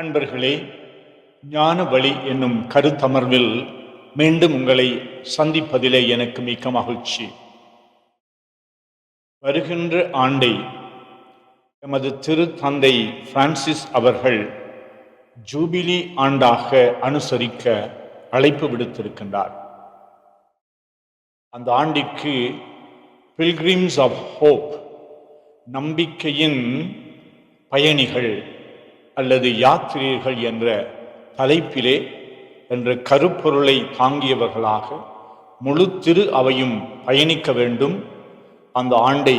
அன்பர்களே ஞான வழி என்னும் கருத்தமர்வில் மீண்டும் உங்களை சந்திப்பதிலே எனக்கு மிக்க மகிழ்ச்சி. வருகின்ற ஆண்டை எமது திருத்தந்தை பிரான்சிஸ் அவர்கள் ஜூபிலி ஆண்டாக அனுசரிக்க அழைப்பு விடுத்திருக்கின்றார். அந்த ஆண்டிற்கு பில்கிரிம்ஸ் ஆஃப் ஹோப் நம்பிக்கையின் பயணிகள் அல்லது யாத்திரியர்கள் என்ற தலைப்பிலே என்ற கருப்பொருளை தாங்கியவர்களாக முழு திரு அவையும் பயணிக்க வேண்டும். அந்த ஆண்டை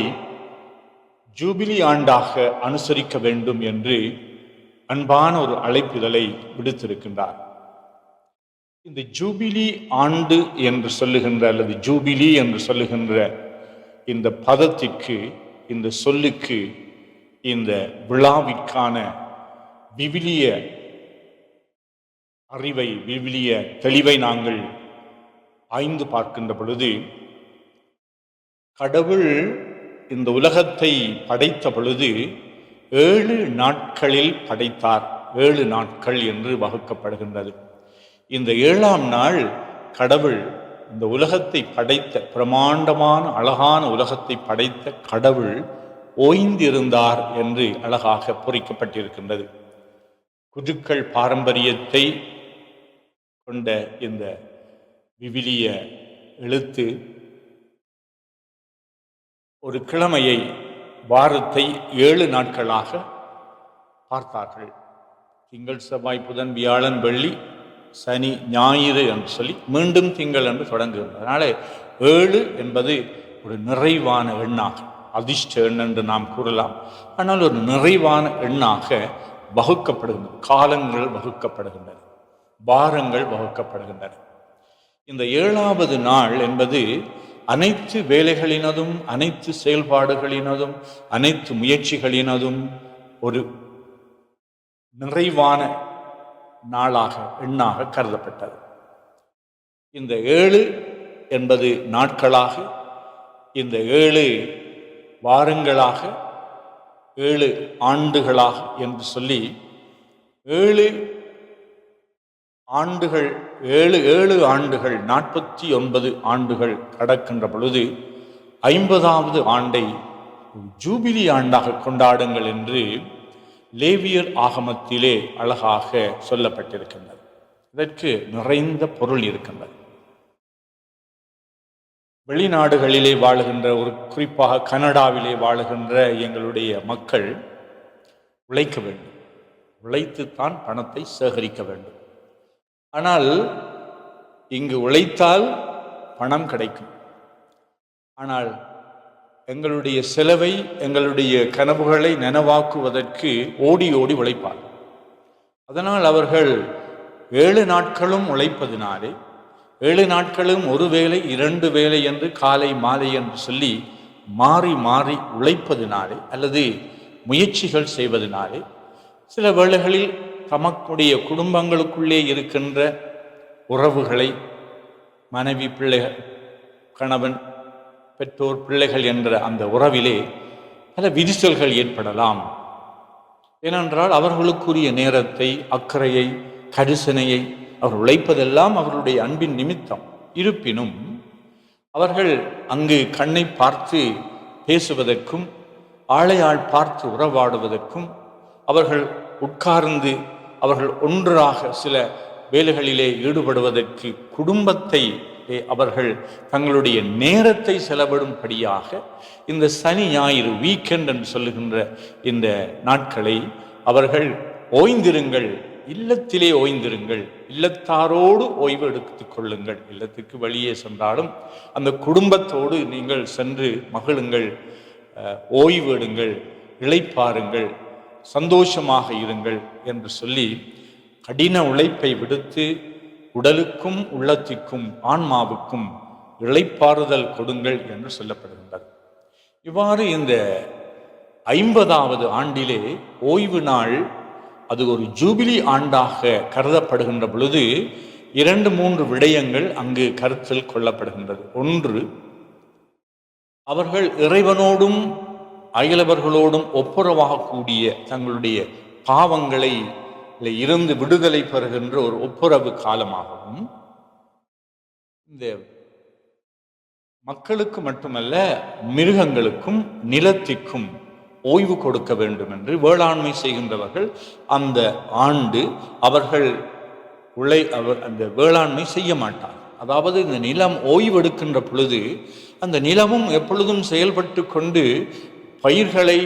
ஜூபிலி ஆண்டாக அனுசரிக்க வேண்டும் என்று அன்பான ஒரு அழைப்பிதழை விடுத்திருக்கின்றார். இந்த ஜூபிலி ஆண்டு என்று சொல்லுகின்ற அல்லது ஜூபிலி என்று சொல்லுகின்ற இந்த பதத்திற்கு இந்த சொல்லுக்கு இந்த விழாவிற்கான விவிலிய அறிவை விவிலிய தெளிவை நாங்கள் ஆய்ந்து பார்க்கின்ற பொழுது கடவுள் இந்த உலகத்தை படைத்த பொழுது ஏழு நாட்களில் படைத்தார். ஏழு நாட்கள் என்று வகுக்கப்படுகின்றது. இந்த ஏழாம் நாள் கடவுள் இந்த உலகத்தை படைத்த பிரமாண்டமான அழகான உலகத்தை படைத்த கடவுள் ஓய்ந்திருந்தார் என்று அழகாக பொறிக்கப்பட்டிருக்கின்றது. குருக்கள் பாரம்பரியத்தை கொண்ட இந்த விவிலிய எழுத்து ஒரு கிழமையை வாரத்தை ஏழு நாட்களாக பார்த்தார்கள். திங்கள் செவ்வாய் புதன் வியாழன் வெள்ளி சனி ஞாயிறு என்று சொல்லி மீண்டும் திங்கள் என்று தொடங்குகிறது அதனால் ஏழு என்பது ஒரு நிறைவான எண்ணாக அதிர்ஷ்ட எண் என்று நாம் கூறலாம். ஆனால் ஒரு நிறைவான எண்ணாக வகுக்கப்படுகின்றன காலங்கள் வகுக்கப்படுகின்றன வாரங்கள் வகுக்கப்படுகின்றன. இந்த ஏழாவது நாள் என்பது அனைத்து வேலைகளினதும் அனைத்து செயல்பாடுகளினதும் அனைத்து முயற்சிகளினதும் ஒரு நிறைவான நாளாக எண்ணாக கருதப்பட்டது. இந்த ஏழு என்பது நாட்களாக இந்த ஏழு வாரங்களாக ஏழு ஆண்டுகளாக என்று சொல்லி ஏழு ஆண்டுகள் ஏழு ஏழு ஆண்டுகள் நாற்பத்தி ஒன்பது ஆண்டுகள் கடக்கின்ற பொழுது ஐம்பதாவது ஆண்டை ஜூபிலி ஆண்டாக கொண்டாடுங்கள் என்று லேவியர் ஆகமத்திலே அழகாக சொல்லப்பட்டிருக்கின்றது. இதற்கு நிறைந்த பொருள் இருக்கின்றது. வெளிநாடுகளிலே வாழுகின்ற ஒரு குறிப்பாக கனடாவிலே வாழுகின்ற எங்களுடைய மக்கள் உழைக்க வேண்டும். உழைத்துத்தான் பணத்தை சேகரிக்க வேண்டும். ஆனால் இங்கு உழைத்தால் பணம் கிடைக்கும். ஆனால் எங்களுடைய செலவை எங்களுடைய கனவுகளை நனவாக்குவதற்கு ஓடி ஓடி உழைப்பார் அதனால் அவர்கள் ஏழு நாட்களும் உழைப்பதினாலே ஏழு நாட்களும் ஒரு வேளை இரண்டு வேளை என்று காலை மாலை என்று சொல்லி மாறி மாறி உழைப்பதினாலே அல்லது முயற்சிகள் செய்வதனாலே சில வேளைகளில் தமக்குடைய குடும்பங்களுக்குள்ளே இருக்கின்ற உறவுகளை மனைவி பிள்ளைகள் கணவன் பெற்றோர் பிள்ளைகள் என்ற அந்த உறவிலே பல விரிசல்கள் ஏற்படலாம். ஏனென்றால் அவர்களுக்குரிய நேரத்தை அக்கறையை கரிசனையை அவர் உழைப்பதெல்லாம் அவர்களுடைய அன்பின் நிமித்தம். இருப்பினும் அவர்கள் அங்கு கண்ணை பார்த்து பேசுவதற்கும் ஆளையாள் பார்த்து உறவாடுவதற்கும் அவர்கள் உட்கார்ந்து அவர்கள் ஒன்றாக சில வேலைகளிலே ஈடுபடுவதற்கு குடும்பத்தை அவர்கள் தங்களுடைய நேரத்தை செலவிடும்படியாக இந்த சனி ஞாயிறு வீக்கெண்ட் என்று சொல்லுகின்ற இந்த நாட்களை அவர்கள் ஓய்ந்திருங்கள் இல்லத்திலே ஓய்ந்திருங்கள். இல்லத்தாரோடு ஓய்வு எடுத்துக் கொள்ளுங்கள். இல்லத்துக்கு வெளியே சென்றாலும் அந்த குடும்பத்தோடு நீங்கள் சென்று மகிழுங்கள். ஓய்வு எடுங்கள். இழைப்பாருங்கள் சந்தோஷமாக இருங்கள் என்று சொல்லி கடின உழைப்பை விடுத்து உடலுக்கும் உள்ளத்திற்கும் ஆன்மாவுக்கும் இழைப்பாறுதல் கொடுங்கள் என்று சொல்லப்படுகின்றது. இவ்வாறு இந்த ஐம்பதாவது ஆண்டிலே ஓய்வு நாள் அது ஒரு ஜூபிலி ஆண்டாக கருதப்படுகின்ற பொழுது இரண்டு மூன்று விடயங்கள் அங்கு கருத்தில் கொள்ளப்படுகின்றது. ஒன்று அவர்கள் இறைவனோடும் அயலவர்களோடும் ஒப்புரவாகக்கூடிய தங்களுடைய பாவங்களை இருந்து விடுதலை பெறுகின்ற ஒரு ஒப்புரவு காலமாகவும் இந்த மக்களுக்கு மட்டுமல்ல மிருகங்களுக்கும் நிலத்திற்கும் ஓய்வு கொடுக்க வேண்டும் என்று வேளாண்மை செய்கின்றவர்கள் அந்த ஆண்டு அவர்கள் உழை அவர் அந்த வேளாண்மை செய்ய மாட்டார். அதாவது இந்த நிலம் ஓய்வெடுக்கின்ற பொழுது அந்த நிலமும் எப்பொழுதும் செயல்பட்டு கொண்டு பயிர்களை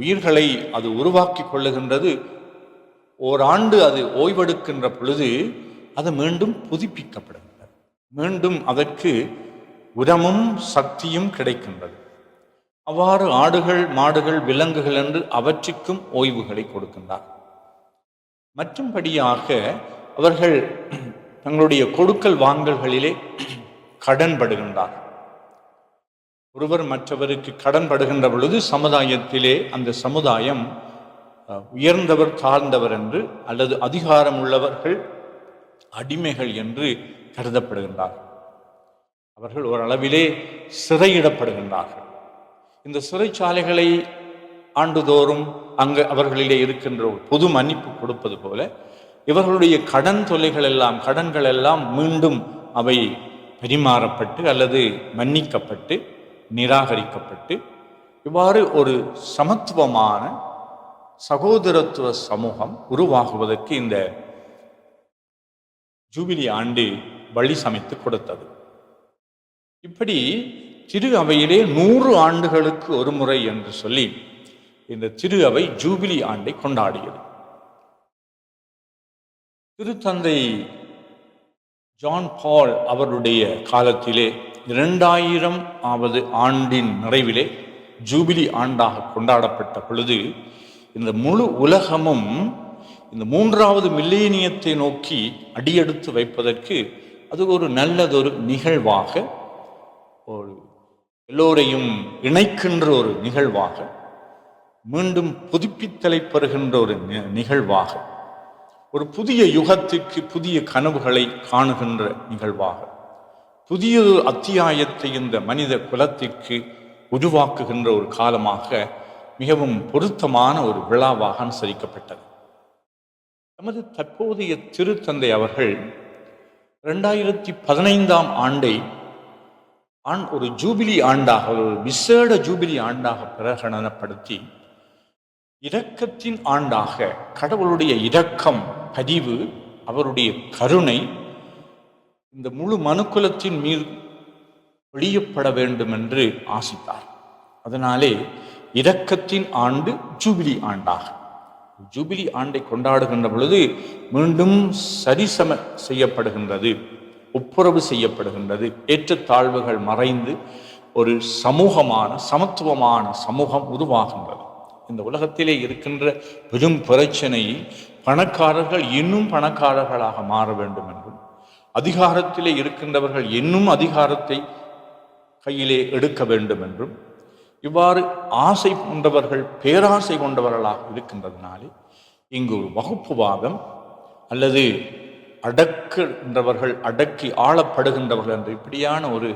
உயிர்களை அது உருவாக்கி கொள்ளுகின்றது. ஓராண்டு அது ஓய்வெடுக்கின்ற பொழுது அது மீண்டும் புதுப்பிக்கப்படுகின்றது. மீண்டும் அதற்கு உரமும் சக்தியும் கிடைக்கின்றது. அவ்வாறு ஆடுகள் மாடுகள் விலங்குகள் என்று அவற்றுக்கும் ஓய்வுகளை கொடுக்கின்றார். மற்றும்படியாக அவர்கள் தங்களுடைய கொடுக்கல் வாங்கல்களிலே கடன்படுகின்றார். ஒருவர் மற்றவருக்கு கடன் படுகின்ற பொழுது சமுதாயத்திலே அந்த சமுதாயம் உயர்ந்தவர் தாழ்ந்தவர் என்று அல்லது அதிகாரம் உள்ளவர்கள் அடிமைகள் என்று கருதப்படுகின்றார்கள். அவர்கள் ஓரளவிலே சிறையிடப்படுகின்றார்கள். இந்த சிறைச்சாலைகளை ஆண்டுதோறும் அங்கு அவர்களிலே இருக்கின்ற ஒரு பொது மன்னிப்பு கொடுப்பது போல இவர்களுடைய கடன் தொல்லைகள் எல்லாம் கடன்கள் எல்லாம் மீண்டும் அவை பரிமாறப்பட்டு அல்லது மன்னிக்கப்பட்டு நிராகரிக்கப்பட்டு இவ்வாறு ஒரு சமத்துவமான சகோதரத்துவ சமூகம் உருவாகுவதற்கு இந்த ஜூபிலி ஆண்டு வழி சமைத்து கொடுத்தது. இப்படி திரு அவையிலே நூறு ஆண்டுகளுக்கு ஒரு முறை என்று சொல்லி இந்த திரு அவை ஜூபிலி ஆண்டை கொண்டாடியது. திருத்தந்தை ஜான் பால் அவருடைய காலத்திலே இரண்டாயிரம் ஆவது ஆண்டின் நிறைவிலே ஜூபிலி ஆண்டாக கொண்டாடப்பட்ட பொழுது இந்த முழு உலகமும் இந்த மூன்றாவது மில்லேனியத்தை நோக்கி அடியெடுத்து வைப்பதற்கு அது ஒரு நல்லதொரு நிகழ்வாக ஒரு எல்லோரையும் இணைக்கின்ற ஒரு நிகழ்வாக மீண்டும் புதுப்பித்தலை பெறுகின்ற ஒரு நி- நிகழ்வாக ஒரு புதிய யுகத்திற்கு புதிய கனவுகளை காணுகின்ற நிகழ்வாக புதிய ஒரு அத்தியாயத்தை இந்த மனித குலத்திற்கு உருவாக்குகின்ற ஒரு காலமாக மிகவும் பொருத்தமான ஒரு விழாவாக அனுசரிக்கப்பட்டது. நமது தற்போதைய திருத்தந்தை அவர்கள் இரண்டாயிரத்தி பதினைந்தாம் ஆண்டை ஆண் ஒரு ஜூபிலி ஆண்டாக ஒரு விசேட ஜூபிலி ஆண்டாக பிரகடனப்படுத்தி இரக்கத்தின் ஆண்டாக கடவுளுடைய இரக்கம் பதிவு அவருடைய கருணை இந்த முழு மனுக்குலத்தின் மீது வெளியப்பட வேண்டும் என்று ஆசித்தார். அதனாலே இரக்கத்தின் ஆண்டு ஜூபிலி ஆண்டாக. ஜூபிலி ஆண்டை கொண்டாடுகின்ற பொழுது மீண்டும் சரிசம செய்யப்படுகின்றது. ஒப்புரவு செய்யப்படுகின்றது. ஏற்றத்தாழ்வுகள் மறைந்து ஒரு சமூகமான சமத்துவமான சமூகம் உருவாகின்றது. இந்த உலகத்திலே இருக்கின்ற பெரும் பிரச்சனையை பணக்காரர்கள் இன்னும் பணக்காரர்களாக மாற வேண்டும் என்றும் அதிகாரத்திலே இருக்கின்றவர்கள் இன்னும் அதிகாரத்தை கையிலே எடுக்க வேண்டும் என்றும் இவ்வாறு ஆசை கொண்டவர்கள் பேராசை கொண்டவர்களாக இருக்கின்றதுனாலே இங்கு ஒரு வகுப்புவாதம் அல்லது அடக்குகின்றவர்கள் அடக்கி ஆளப்படுகின்றவர்கள் என்ற இப்படியான ஒரு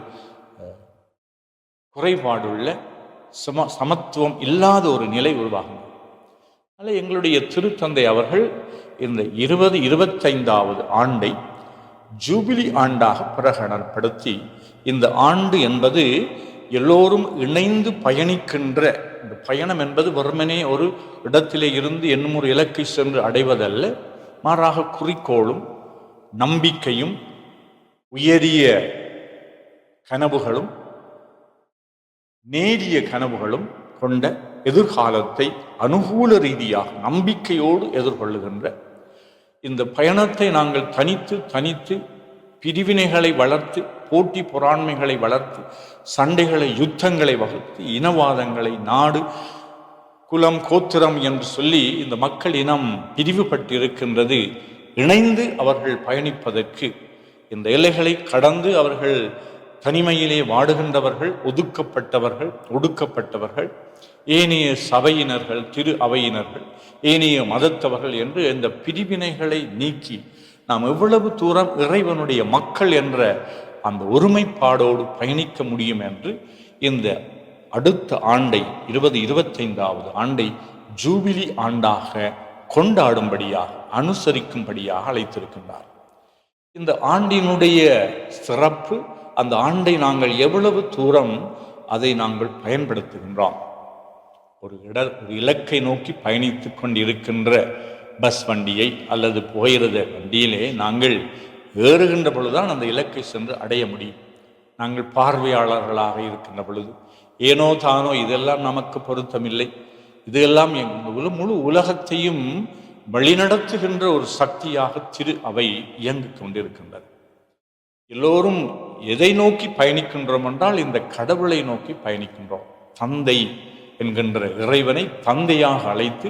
குறைபாடுள்ள சம சமத்துவம் இல்லாத ஒரு நிலை உருவாகும். அதனால் எங்களுடைய திருத்தந்தை அவர்கள் இந்த இருபது இருபத்தைந்தாவது ஆண்டை ஜூபிலி ஆண்டாக பிரகடனப்படுத்தி இந்த ஆண்டு என்பது எல்லோரும் இணைந்து பயணிக்கின்ற இந்த பயணம் என்பது வெறுமனே ஒரு இடத்திலே இருந்து என்னும் ஒரு இலக்கை சென்று அடைவதல்ல மாறாக குறிக்கோளும் நம்பிக்கையும் உயரிய கனவுகளும் நேரிய கனவுகளும் கொண்ட எதிர்காலத்தை அனுகூல ரீதியாக நம்பிக்கையோடு எதிர்கொள்ளுகின்ற இந்த பயணத்தை நாங்கள் தனித்து தனித்து பிரிவினைகளை வளர்த்து போட்டி பொறாண்மைகளை வளர்த்து சண்டைகளை யுத்தங்களை வகுத்து இனவாதங்களை நாடு குலம் கோத்திரம் என்று சொல்லி இந்த மக்கள் இனம் பிரிவுபட்டிருக்கின்றது. இணைந்து அவர்கள் பயணிப்பதற்கு இந்த எல்லைகளை கடந்து அவர்கள் தனிமையிலே வாடுகின்றவர்கள் ஒதுக்கப்பட்டவர்கள் ஒடுக்கப்பட்டவர்கள் ஏனைய சபையினர்கள் திரு அவையினர்கள் ஏனைய மதத்தவர்கள் என்று இந்த பிரிவினைகளை நீக்கி நாம் எவ்வளவு தூரம் இறைவனுடைய மக்கள் என்ற அந்த ஒருமைப்பாடோடு பயணிக்க முடியும் என்று இந்த அடுத்த ஆண்டை இருபது இருபத்தைந்தாவது ஆண்டை ஜூபிலி ஆண்டாக கொண்டாடும்படியாக அனுசரிக்கும்படியாக அழைத்திருக்கின்றார். இந்த ஆண்டினுடைய சிறப்பு அந்த ஆண்டை நாங்கள் எவ்வளவு தூரம் அதை நாங்கள் பயன்படுத்துகின்றோம். ஒரு இட ஒரு இலக்கை நோக்கி பயணித்து கொண்டிருக்கின்ற பஸ் வண்டியை அல்லது புகையிரத வண்டியிலே நாங்கள் ஏறுகின்ற பொழுதுதான் அந்த இலக்கை சென்று அடைய முடியும். நாங்கள் பார்வையாளர்களாக இருக்கின்ற பொழுது ஏனோ தானோ இதெல்லாம் நமக்கு பொருத்தமில்லை. இதெல்லாம் எங்கள் முழு உலகத்தையும் வழிநடத்துகின்ற ஒரு சக்தியாக திரு அவை இயங்கிக் கொண்டிருக்கின்றது. எல்லோரும் எதை நோக்கி பயணிக்கின்றோம் என்றால் இந்த கடவுளை நோக்கி பயணிக்கின்றோம். தந்தை என்கின்ற இறைவனை தந்தையாக அழைத்து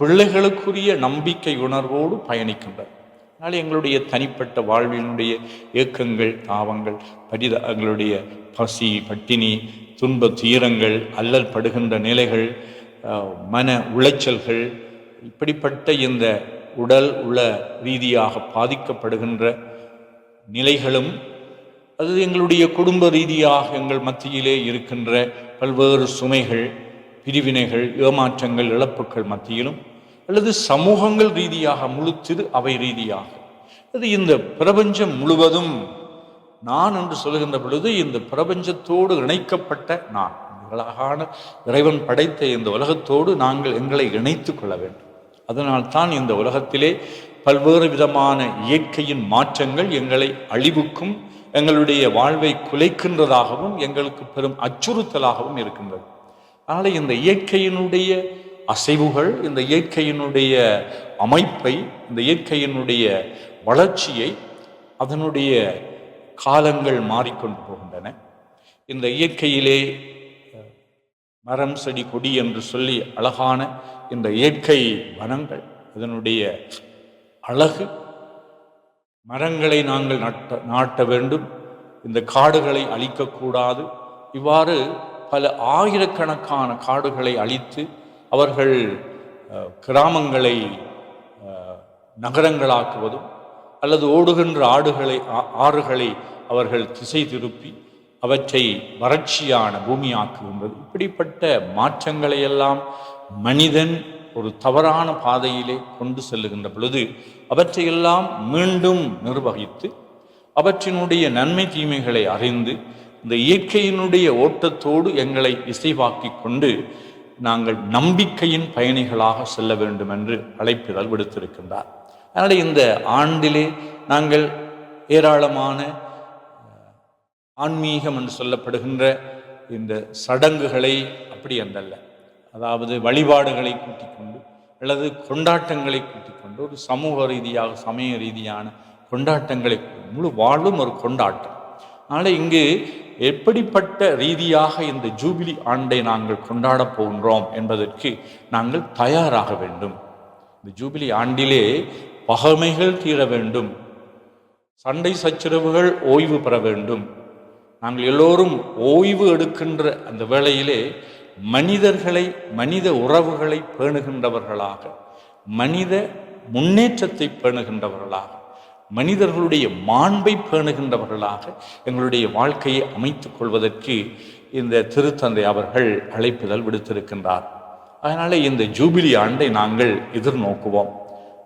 பிள்ளைகளுக்குரிய நம்பிக்கை உணர்வோடு பயணிக்கின்றார் அதனால் எங்களுடைய தனிப்பட்ட வாழ்வினுடைய இயக்கங்கள் தாவங்கள் பரித எங்களுடைய பசி பட்டினி துன்ப துயரங்கள் அல்லல் படுகின்ற நிலைகள் மன உளைச்சல்கள் இப்படிப்பட்ட இந்த உடல் உள ரீதியாக பாதிக்கப்படுகின்ற நிலைகளும் அது எங்களுடைய குடும்ப ரீதியாக எங்கள் மத்தியிலே இருக்கின்ற பல்வேறு சுமைகள் பிரிவினைகள் ஏமாற்றங்கள் இழப்புகள் மத்தியிலும் அல்லது சமூகங்கள் ரீதியாக முழு திரு அவை ரீதியாக. அது இந்த பிரபஞ்சம் முழுவதும் நான் என்று சொல்கின்ற பொழுது இந்த பிரபஞ்சத்தோடு இணைக்கப்பட்ட நான். அழகான இறைவன் படைத்த இந்த உலகத்தோடு நாங்கள் எங்களை இணைத்து கொள்ள வேண்டும். அதனால் தான் இந்த உலகத்திலே பல்வேறு விதமான இயற்கையின் மாற்றங்கள் எங்களை அழிவுக்கும் எங்களுடைய வாழ்வை குலைக்கின்றதாகவும் எங்களுக்கு பெரும் அச்சுறுத்தலாகவும் இருக்கின்றது. அதனால் இந்த இயற்கையினுடைய அசைவுகள் இந்த இயற்கையினுடைய அமைப்பை இந்த இயற்கையினுடைய வளர்ச்சியை அதனுடைய காலங்கள் மாறிக்கொண்டு போகின்றன. இந்த இயற்கையிலே மரம் செடி கொடி என்று சொல்லி அழகான இந்த இயற்கை வனங்கள். இதனுடைய அழகு. மரங்களை நாங்கள் நட்ட நாட்ட வேண்டும். இந்த காடுகளை அழிக்கக்கூடாது. இவ்வாறு பல ஆயிரக்கணக்கான காடுகளை அழித்து அவர்கள் கிராமங்களை நகரங்களாக்குவதும் அல்லது ஓடுகின்ற ஆடுகளை ஆறுகளை அவர்கள் திசை திருப்பி அவற்றை வறட்சியான பூமியாக்குகின்றது. இப்படிப்பட்ட மாற்றங்களை எல்லாம் மனிதன் ஒரு தவறான பாதையிலே கொண்டு செல்லுகின்ற பொழுது அவற்றையெல்லாம் மீண்டும் நிர்வகித்து அவற்றினுடைய நன்மை தீமைகளை அறிந்து இந்த இயற்கையினுடைய ஓட்டத்தோடு எங்களை இசைவாக்கிக் கொண்டு நாங்கள் நம்பிக்கையின் பயணிகளாக செல்ல வேண்டும் என்று அழைப்பிதழ் விடுத்திருக்கின்றார். அதனால் இந்த ஆண்டிலே நாங்கள் ஏராளமான ஆன்மீகம் என்று சொல்லப்படுகின்ற இந்த சடங்குகளை அப்படி அந்தல்ல அதாவது வழிபாடுகளை கூட்டிக் கொண்டு அல்லது கொண்டாட்டங்களை கூட்டிக் கொண்டு ஒரு சமூக ரீதியாக சமய ரீதியான கொண்டாட்டங்களை முழு வாழும் ஒரு கொண்டாட்டம். அதனால் இங்கு எப்படிப்பட்ட ரீதியாக இந்த ஜூபிலி ஆண்டை நாங்கள் கொண்டாடப் போகின்றோம் என்பதற்கு நாங்கள் தயாராக வேண்டும். இந்த ஜூபிலி ஆண்டிலே பகைமைகள் தீர வேண்டும். சண்டை சச்சரவுகள் ஓய்வு பெற வேண்டும். நாங்கள் எல்லோரும் ஓய்வு எடுக்கின்ற அந்த வேளையிலே மனிதர்களை மனித உறவுகளை பேணுகின்றவர்களாக மனித முன்னேற்றத்தை பேணுகின்றவர்களாக மனிதர்களுடைய மாண்பை பேணுகின்றவர்களாக எங்களுடைய வாழ்க்கையை அமைத்துக் கொள்வதற்கு இந்த திருத்தந்தை அவர்கள் அழைப்புதல் விடுத்திருக்கின்றார். அதனால் இந்த ஜூபிலி ஆண்டை நாங்கள் எதிர்நோக்குவோம்.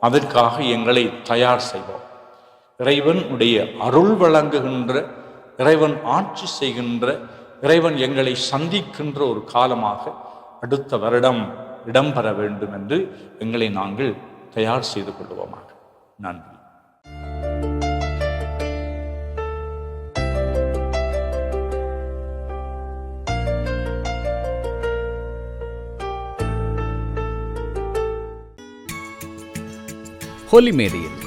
அதற்காக எங்களை தயார் செய்வோம். இறைவன் உடைய அருள் வழங்குகின்ற இறைவன் ஆட்சி செய்கின்ற இறைவன் எங்களை சந்திக்கின்ற ஒரு காலமாக அடுத்த வருடம் இடம்பெற வேண்டும் என்று எங்களை நாங்கள் தயார் செய்து கொள்வோமாக. நன்றி. ஹோலி மேடையில்